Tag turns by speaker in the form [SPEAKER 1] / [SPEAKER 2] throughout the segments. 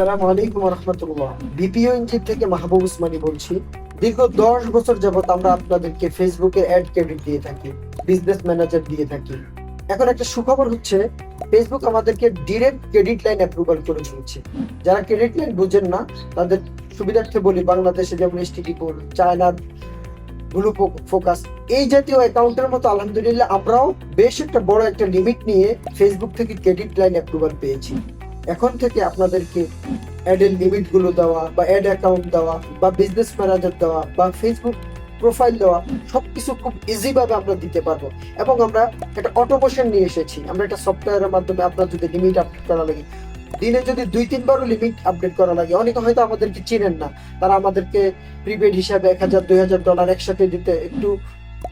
[SPEAKER 1] আলাইকুম রহমতুল্লাহ BPO engine থেকে মাহবুব উসমানী বলছি, দীর্ঘ দশ বছর আমরা আপনাদেরকে ফেসবুকে অ্যাড ক্রেডিট দিয়ে থাকি বিজনেস ম্যানেজার দিয়ে থাকি। এখন একটা সুখবর হচ্ছে ফেসবুক আমাদেরকে ডিরেক্ট ক্রেডিট লাইন অ্যাপ্রুভাল করে দিয়েছে যারা ক্রেডিট লাইন বুঝেন না, তাদের সুবিধার্থে বলি, বাংলাদেশে যেমন এসটিডি কোড চায়নার ব্লু ফোকাস এই জাতীয় অ্যাকাউন্টের মতো আলহামদুলিল্লাহ আমরাও বেশ একটা বড় একটা লিমিট নিয়ে ফেসবুক থেকে ক্রেডিট লাইন অ্যাপ্রুভাল পেয়েছি। এখন থেকে আপনাদেরকে অ্যাডের লিমিটগুলো দেওয়া বা অ্যাড অ্যাকাউন্ট দেওয়া বা বিজনেস ম্যানেজার দেওয়া বা ফেসবুক প্রোফাইল দেওয়া সবকিছু খুব ইজি ভাবে আমরা দিতে পারব। এবং আমরা একটা অটোমেশন নিয়ে এসেছি। আমরা একটা সফটওয়্যারের মাধ্যমে আপনার যদি লিমিট আপডেট করা লাগে, দিনে যদি দুই, তিনবারও লিমিট আপডেট করা লাগে, অনেকে হয়তো আমাদেরকে চিনেন না। তারা আমাদেরকে প্রিপেড হিসাবে এক হাজার, দুই হাজার ডলার একসাথে দিতে একটু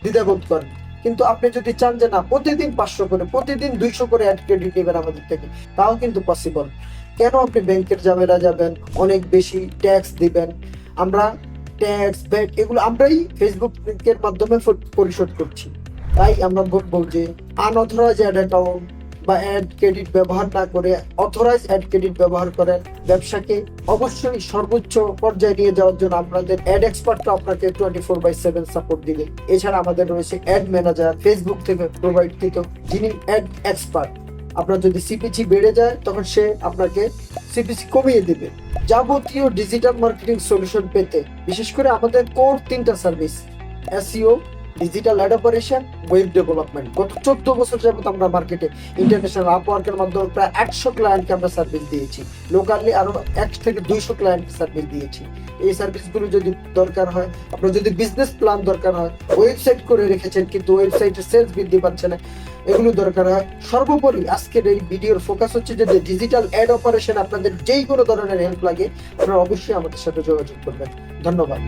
[SPEAKER 1] দ্বিধাবোধ করেন। কিন্তু আপনি যদি চান যে না, প্রতিদিন পাঁচশো করে, প্রতিদিন দুইশো করে অ্যাড ক্রেডিট নেবেন আমাদের থেকে, তাও কিন্তু পসিবল কেন আপনি ব্যাংকের জামেরা যাবেন, অনেক বেশি ট্যাক্স দিবেন? আমরা ট্যাক্স ব্যাংক এগুলো আমরাই ফেসবুকের মাধ্যমে পরিশোধ করছি। তাই আমরা বলব যে আনঅথরাইজ অ্যাড অ্যাকাউন্ট বা অ্যাড ক্রেডিট ব্যবহার না করে অথরাইজ অ্যাড ক্রেডিট ব্যবহার করেন। ব্যবসাকে অবশ্যই সর্বোচ্চ পর্যায়ে নিয়ে যাওয়ার জন্য আপনাদের অ্যাড এক্সপার্টরা আপনাকে twenty four by seven support দিবে। এছাড়া আমাদের রয়েছে অ্যাড ম্যানেজার ফেসবুক থেকে প্রোভাইড কৃত, যিনি অ্যাড এক্সপার্ট আপনার যদি সিপিসি বেড়ে যায়, তখন সে আপনাকে সিপিসি কমিয়ে দেবে। যাবতীয় ডিজিটাল মার্কেটিং সলিউশন পেতে, বিশেষ করে আমাদের কোর তিনটা service SEO digital ad operation web development গত চোদ্দ বছর যাবত আমরা মার্কেটে ইন্টারন্যাশনাল আপওয়ার্কের মাধ্যমে প্রায় একশো ক্লায়েন্টকে আমরা সার্ভিস দিয়েছি। লোকালি আরও এক থেকে দুইশো ক্লায়েন্ট সার্ভিস দিয়েছি। এই সার্ভিসগুলো যদি দরকার হয়, আপনার যদি বিজনেস প্ল্যান দরকার হয় ওয়েবসাইট করে রেখেছেন কিন্তু ওয়েবসাইটে সেলস বৃদ্ধি পাচ্ছে না, এগুলো দরকার হয়। সর্বোপরি আজকের এই ভিডিওর ফোকাস হচ্ছে যে ডিজিটাল অ্যাড অপারেশন আপনাদের যেই কোনো ধরনের হেল্প লাগে, আপনারা অবশ্যই আমাদের সাথে যোগাযোগ করবেন। ধন্যবাদ।